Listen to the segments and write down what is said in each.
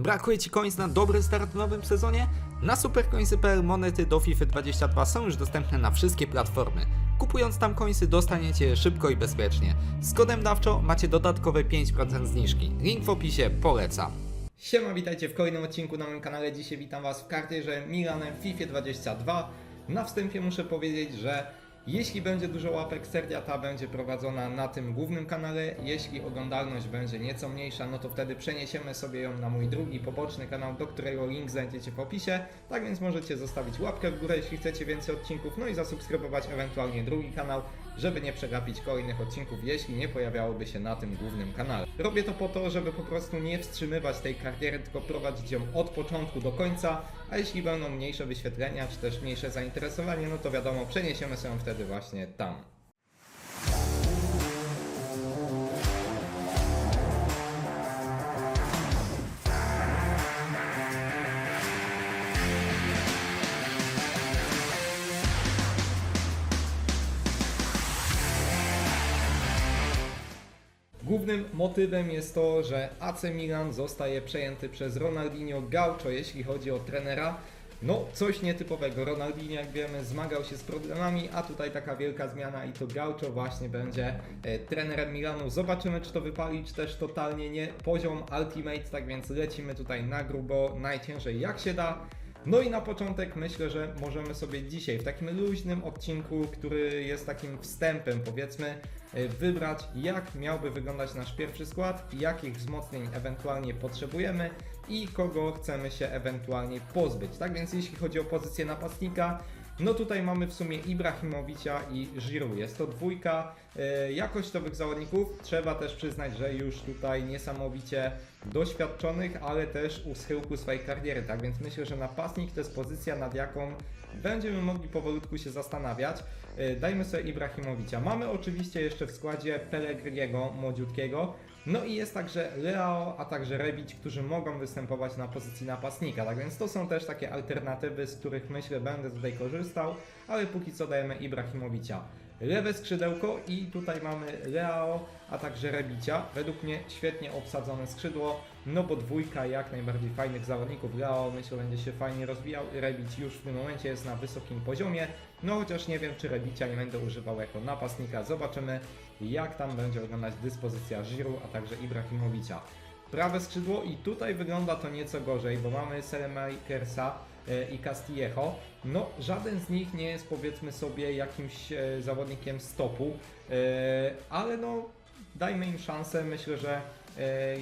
Brakuje Ci coins na dobry start w nowym sezonie? Na supercoinsy.pl monety do FIFA 22 są już dostępne na wszystkie platformy. Kupując tam coinsy dostaniecie je szybko i bezpiecznie. Z kodem DAWCZO macie dodatkowe 5% zniżki. Link w opisie, polecam. Siema, witajcie w kolejnym odcinku na moim kanale. Dzisiaj witam Was w kartierze Milanem FIFA 22. Na wstępie muszę powiedzieć, że jeśli będzie dużo łapek, seria ta będzie prowadzona na tym głównym kanale. Jeśli oglądalność będzie nieco mniejsza, no to wtedy przeniesiemy sobie ją na mój drugi, poboczny kanał, do którego link znajdziecie w opisie. Tak więc możecie zostawić łapkę w górę, jeśli chcecie więcej odcinków, no i zasubskrybować ewentualnie drugi kanał, żeby nie przegapić kolejnych odcinków, jeśli nie pojawiałoby się na tym głównym kanale. Robię to po to, żeby po prostu nie wstrzymywać tej kariery, tylko prowadzić ją od początku do końca, a jeśli będą mniejsze wyświetlenia, czy też mniejsze zainteresowanie, no to wiadomo, przeniesiemy się wtedy właśnie tam. Głównym motywem jest to, że AC Milan zostaje przejęty przez Ronaldinho Gaucho, jeśli chodzi o trenera. No, coś nietypowego. Ronaldinho, jak wiemy, zmagał się z problemami, a tutaj taka wielka zmiana i to Gaucho właśnie będzie e, trenerem Milanu. Zobaczymy, czy to wypali, czy też totalnie nie. Poziom Ultimate, tak więc lecimy tutaj na grubo, najciężej jak się da. No i na początek myślę, że możemy sobie dzisiaj w takim luźnym odcinku, który jest takim wstępem powiedzmy, e, wybrać jak miałby wyglądać nasz pierwszy skład, jakich wzmocnień ewentualnie potrzebujemy i kogo chcemy się ewentualnie pozbyć. Tak więc jeśli chodzi o pozycję napastnika, no tutaj mamy w sumie Ibrahimowicza i Giroud. Jest to dwójka e, jakościowych zawodników. Trzeba też przyznać, że już tutaj niesamowicie doświadczonych, ale też u schyłku swojej kariery. Tak więc myślę, że napastnik to jest pozycja, nad jaką będziemy mogli powolutku się zastanawiać. E, Dajmy sobie Ibrahimowicza. Mamy oczywiście jeszcze w składzie Pellegriego, młodziutkiego. No i jest także Leao, a także Rebić, którzy mogą występować na pozycji napastnika. Tak więc to są też takie alternatywy, z których myślę będę tutaj korzystał, ale póki co dajemy Ibrahimowicza. Lewe skrzydełko i tutaj mamy Leao, a także Rebicia. Według mnie świetnie obsadzone skrzydło, no bo dwójka jak najbardziej fajnych zawodników. Leao myślę będzie się fajnie rozwijał, Rebic już w tym momencie jest na wysokim poziomie, no chociaż nie wiem czy Rebicia nie będę używał jako napastnika. Zobaczymy jak tam będzie wyglądać dyspozycja Giroud, a także Ibrahimowicza. Prawe skrzydło i tutaj wygląda to nieco gorzej, bo mamy Selemakersa e, i Castillejo. No, żaden z nich nie jest powiedzmy sobie jakimś e, zawodnikiem stopu, e, ale no dajmy im szansę. Myślę, że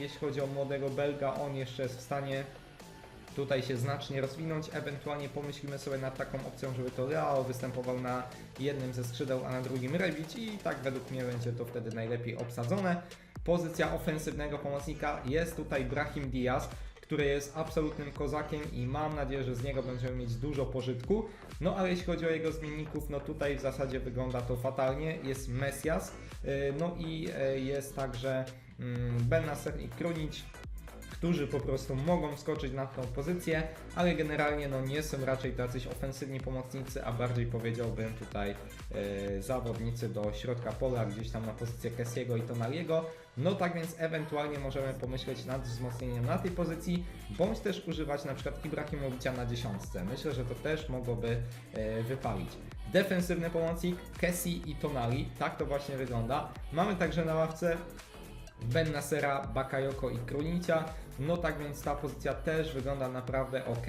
jeśli chodzi o młodego Belga, on jeszcze jest w stanie tutaj się znacznie rozwinąć. Ewentualnie pomyślimy sobie nad taką opcją, żeby to Leao występował na jednym ze skrzydeł, a na drugim Rebić i tak według mnie będzie to wtedy najlepiej obsadzone. Pozycja ofensywnego pomocnika jest tutaj Brahim Diaz, który jest absolutnym kozakiem i mam nadzieję, że z niego będziemy mieć dużo pożytku. No ale jeśli chodzi o jego zmienników, no tutaj w zasadzie wygląda to fatalnie. Jest Messias, yy, no i yy, jest także mm, Ben Nasser i Krunic, którzy po prostu mogą skoczyć na tą pozycję, ale generalnie no, nie są raczej tacyś ofensywni pomocnicy, a bardziej powiedziałbym tutaj e, zawodnicy do środka pola, gdzieś tam na pozycję Kessiego i Tonaliego. No tak więc ewentualnie możemy pomyśleć nad wzmocnieniem na tej pozycji, bądź też używać na przykład Ibrahimowicza na dziesiątce. Myślę, że to też mogłoby e, wypalić. Defensywny pomocnik Kessi i Tonali, tak to właśnie wygląda. Mamy także na ławce Ben Nasera, Bakayoko i Krunicia. No tak więc ta pozycja też wygląda naprawdę ok.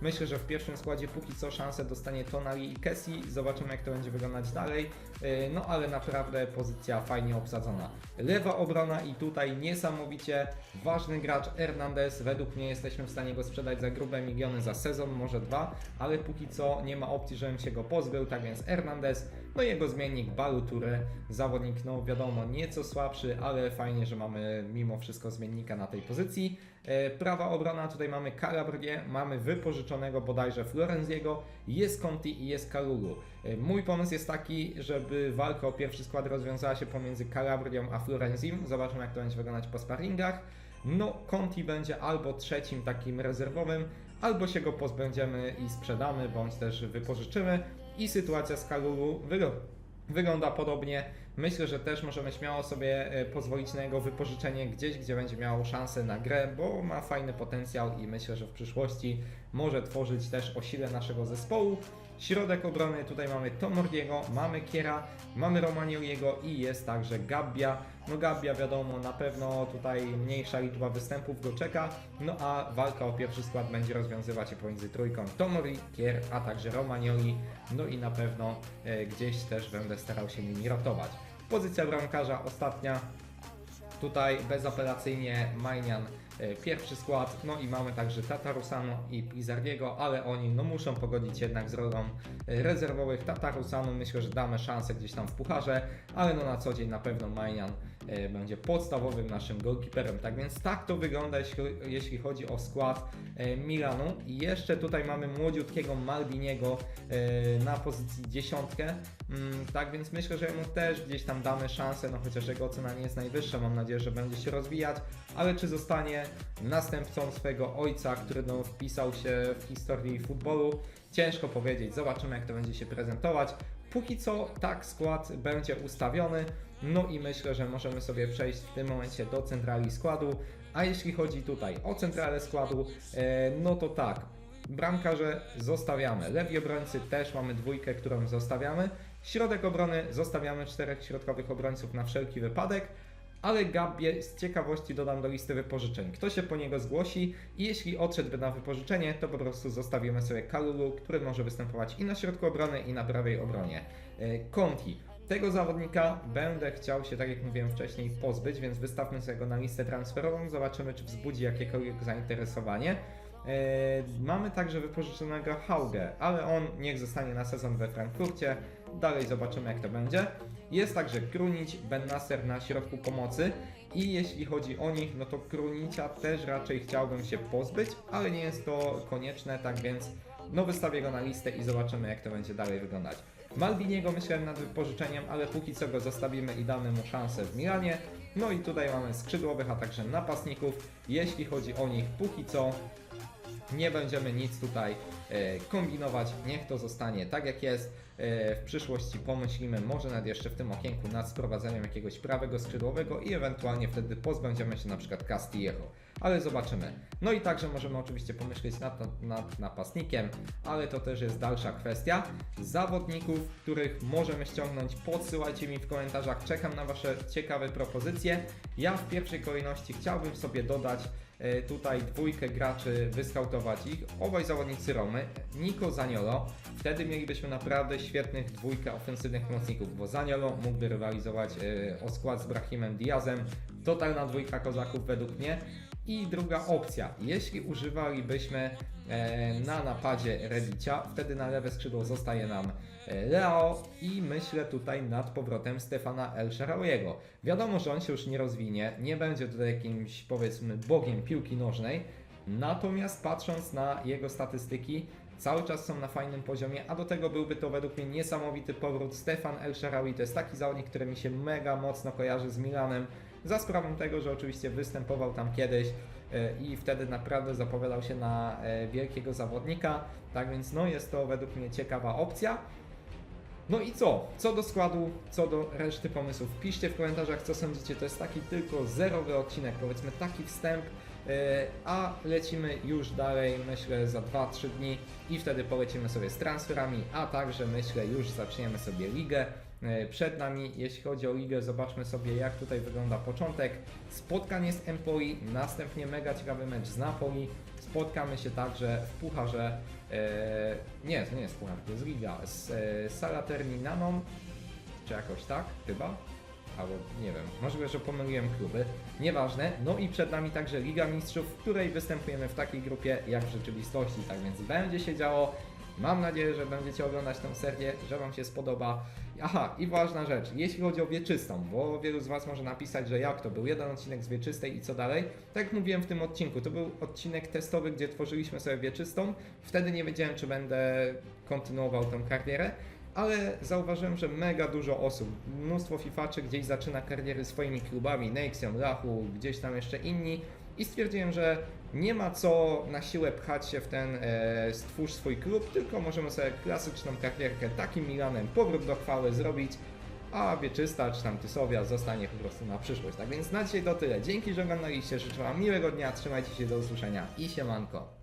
Myślę, że w pierwszym składzie póki co szansę dostanie Tonali i Kessi. Zobaczymy jak to będzie wyglądać dalej. Yy, No ale naprawdę pozycja fajnie obsadzona. Lewa obrona i tutaj niesamowicie ważny gracz Hernandez. Według mnie jesteśmy w stanie go sprzedać za grube miliony za sezon, może dwa, ale póki co nie ma opcji, żebym się go pozbył. Tak więc Hernandez, no i jego zmiennik Baluture, zawodnik no wiadomo nieco słabszy, ale fajnie, że mamy mimo wszystko zmiennika na tej pozycji. E, Prawa obrona, tutaj mamy Calabrię, mamy wypożyczonego bodajże Florenziego, jest Conti i jest Kalulu. E, Mój pomysł jest taki, żeby walka o pierwszy skład rozwiązała się pomiędzy Calabrią a Florenzim. Zobaczymy jak to będzie wyglądać po sparringach. No, Conti będzie albo trzecim takim rezerwowym, albo się go pozbędziemy i sprzedamy, bądź też wypożyczymy. I sytuacja z Kalulu wygląda podobnie, Myślę, że też możemy śmiało sobie e, pozwolić na jego wypożyczenie gdzieś, gdzie będzie miał szansę na grę, bo ma fajny potencjał i myślę, że w przyszłości może tworzyć też o sile naszego zespołu. Środek obrony, tutaj mamy Tomordiego, mamy Kiera, mamy Romanioliego i jest także Gabbia. No Gabbia wiadomo, na pewno tutaj mniejsza liczba występów go czeka, no a walka o pierwszy skład będzie rozwiązywać się pomiędzy trójką Tomori, Kier, a także Romanioli, no i na pewno e, gdzieś też będę starał się nimi ratować. Pozycja bramkarza ostatnia, Tutaj bezapelacyjnie Majnian pierwszy skład, no i mamy także Tatarusano i Pizardiego, ale oni no muszą pogodzić jednak z rolą e, rezerwowych. Tatarusano myślę, że damy szansę gdzieś tam w pucharze, ale no na co dzień na pewno Majnian e, będzie podstawowym naszym goalkeeperem. Tak więc tak to wygląda, jeśli, jeśli chodzi o skład e, Milanu. I jeszcze tutaj mamy młodziutkiego Maldiniego e, na pozycji dziesiątkę. Mm, tak więc myślę, że mu też gdzieś tam damy szansę, no chociaż jego ocena nie jest najwyższa, mam nadzieję, że będzie się rozwijać, ale czy zostanie następcą swojego ojca, który no, wpisał się w historii futbolu, ciężko powiedzieć, zobaczymy jak to będzie się prezentować. Póki co tak skład będzie ustawiony, no i myślę, że możemy sobie przejść w tym momencie do centrali składu, a jeśli chodzi tutaj o centralę składu, e, no to tak, Bramkarze zostawiamy. Lewi obrońcy też mamy dwójkę, którą zostawiamy. Środek obrony zostawiamy czterech środkowych obrońców na wszelki wypadek. Ale Gabbie z ciekawości dodam do listy wypożyczeń. Kto się po niego zgłosi i jeśli odszedłby na wypożyczenie, to po prostu zostawimy sobie Kalulu, który może występować i na środku obrony, i na prawej obronie. E, Conti. Tego zawodnika będę chciał się, tak jak mówiłem wcześniej, pozbyć, więc wystawmy sobie go na listę transferową. Zobaczymy, czy wzbudzi jakiekolwiek zainteresowanie. E, Mamy także wypożyczonego Hauge, ale on niech zostanie na sezon we Frankfurcie. Dalej zobaczymy jak to będzie. Jest także Krunić, Ben Nasser na środku pomocy i jeśli chodzi o nich, no to Krunicia też raczej chciałbym się pozbyć, ale nie jest to konieczne, tak więc no wystawię go na listę i zobaczymy jak to będzie dalej wyglądać. Malviniego myślałem nad wypożyczeniem, ale póki co go zostawimy i damy mu szansę w Milanie. No i tutaj mamy skrzydłowych, a także napastników. Jeśli chodzi o nich, póki co nie będziemy nic tutaj e, kombinować, niech to zostanie tak jak jest. E, w przyszłości pomyślimy może nawet jeszcze w tym okienku nad sprowadzeniem jakiegoś prawego skrzydłowego i ewentualnie wtedy pozbędziemy się na przykład Castillejo. Ale zobaczymy. No i także możemy oczywiście pomyśleć nad, nad napastnikiem, ale to też jest dalsza kwestia. Zawodników, których możemy ściągnąć, podsyłajcie mi w komentarzach. Czekam na Wasze ciekawe propozycje. Ja w pierwszej kolejności chciałbym sobie dodać e, tutaj dwójkę graczy, wyskautować ich. Obaj zawodnicy Romy, Nico Zaniolo. Wtedy mielibyśmy naprawdę świetnych dwójkę ofensywnych pomocników, bo Zaniolo mógłby rywalizować e, o skład z Brahimem Diazem. Totalna dwójka kozaków według mnie. I druga opcja, jeśli używalibyśmy e, na napadzie Rebicia, wtedy na lewe skrzydło zostaje nam e, Leo i myślę tutaj nad powrotem Stefana El Shaarawy'ego. Wiadomo, że on się już nie rozwinie, nie będzie tutaj jakimś powiedzmy bogiem piłki nożnej, natomiast patrząc na jego statystyki, cały czas są na fajnym poziomie, a do tego byłby to według mnie niesamowity powrót. Stefan El Shaarawy to jest taki zawodnik, który mi się mega mocno kojarzy z Milanem, za sprawą tego, że oczywiście występował tam kiedyś e, i wtedy naprawdę zapowiadał się na e, wielkiego zawodnika. Tak więc no jest to według mnie ciekawa opcja. No i co? Co do składu, co do reszty pomysłów, piszcie w komentarzach co sądzicie. To jest taki tylko zerowy odcinek, powiedzmy taki wstęp, e, a lecimy już dalej, myślę za 2-3 dni i wtedy polecimy sobie z transferami, a także myślę już zaczniemy sobie ligę przed nami. Jeśli chodzi o ligę, zobaczmy sobie jak tutaj wygląda początek. Spotkanie z Empoli, następnie mega ciekawy mecz z Napoli. Spotkamy się także w Pucharze, e, nie, nie jest Puchar, to jest Liga, z e, czy jakoś tak, chyba? Albo nie wiem, możliwe, że pomyliłem kluby, nieważne. No i przed nami także Liga Mistrzów, w której występujemy w takiej grupie jak w rzeczywistości, tak więc będzie się działo. Mam nadzieję, że będziecie oglądać tę serię, że Wam się spodoba. Aha, i ważna rzecz, jeśli chodzi o wieczystą, bo wielu z Was może napisać, że jak to był jeden odcinek z wieczystej i co dalej. Tak jak mówiłem w tym odcinku, to był odcinek testowy, gdzie tworzyliśmy sobie wieczystą. Wtedy nie wiedziałem, czy będę kontynuował tę karierę, ale zauważyłem, że mega dużo osób, mnóstwo fifaczy gdzieś zaczyna kariery swoimi klubami, Nexion, Lachu, gdzieś tam jeszcze inni i stwierdziłem, że nie ma co na siłę pchać się w ten e, stwórz swój klub, tylko możemy sobie klasyczną karierkę takim Milanem, powrót do chwały zrobić. a Wieczysta czy tam Tysowia zostanie po prostu na przyszłość. Tak więc na dzisiaj to tyle. Dzięki, że oglądaliście. Życzę Wam miłego dnia, trzymajcie się, do usłyszenia i siemanko.